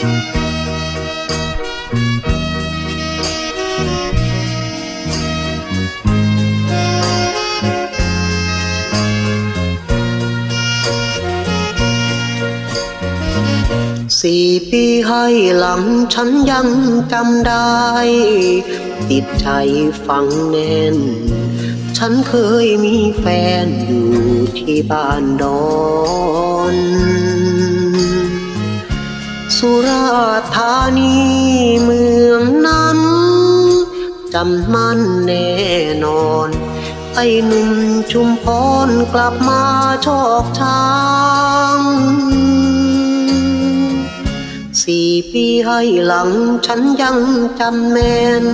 สี่ปีให้หลังฉันยังจำได้ ติดใจฝังแน่น ฉันเคยมีแฟนอยู่ที่บ้านดอน ธานีเมืองนั้นจำมั่นแน่นอน ไอ้หนุ่มชุมพรกลับมาชอกช้างสี่ปีให้หลังฉันยังจำแม่น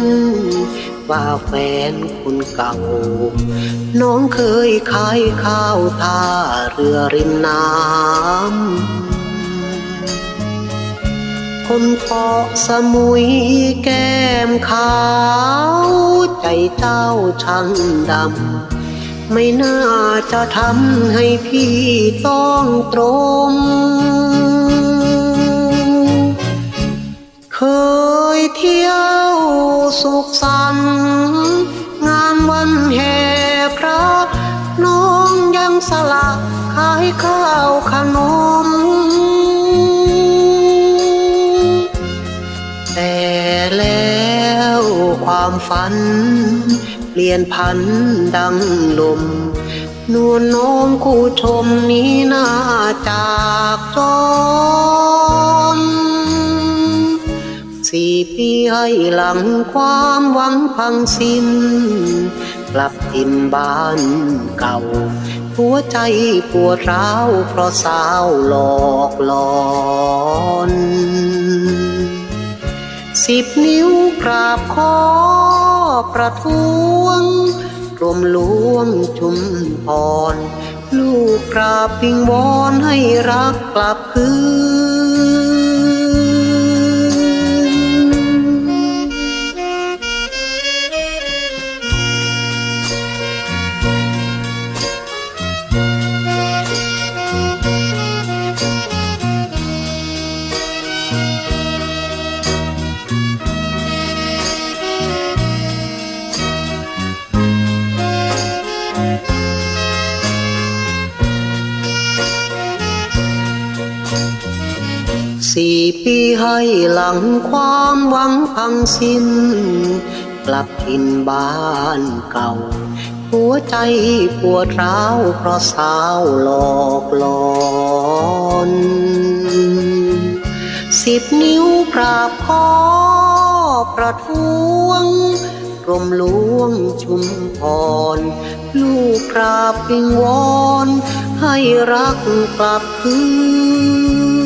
ว่าแฟนคนเก่า น้องเคยขายข้าวท่าเรือริมน้ำ คนเกาะสมุยแก้มขาว ใจเจ้าช่างดำ ไม่น่าจะทำให้พี่ต้องตรง เคยเที่ยวสุขสันต์งานวันแห่พระ น้องยังสละขายข้าวขนม ความฝัน เปลี่ยนพันดังลม นวลน้องคู่ชมนี้น่าจากจนสี่ปีให้หลังความหวังพังสิ้น กลับถิ่นบ้านเก่า หัวใจปวดร้าวเพราะสาวหลอกหลอนสิบนิ้วกราบขอ ประท้วงกรมหลวงชุมพร ลูกกราบวิงวอนให้รักกลับคืน สี่ปีให้หลังความหวังพังสิ้น กลับถินบ้านเก่า หัวใจปวดร้าวเพราะสาวหลอกหลอนสิบนิ้วปราบคอประท้วงกรมหลวงชุมพร ลูกกราบวิงวอน ให้รักกลับคืน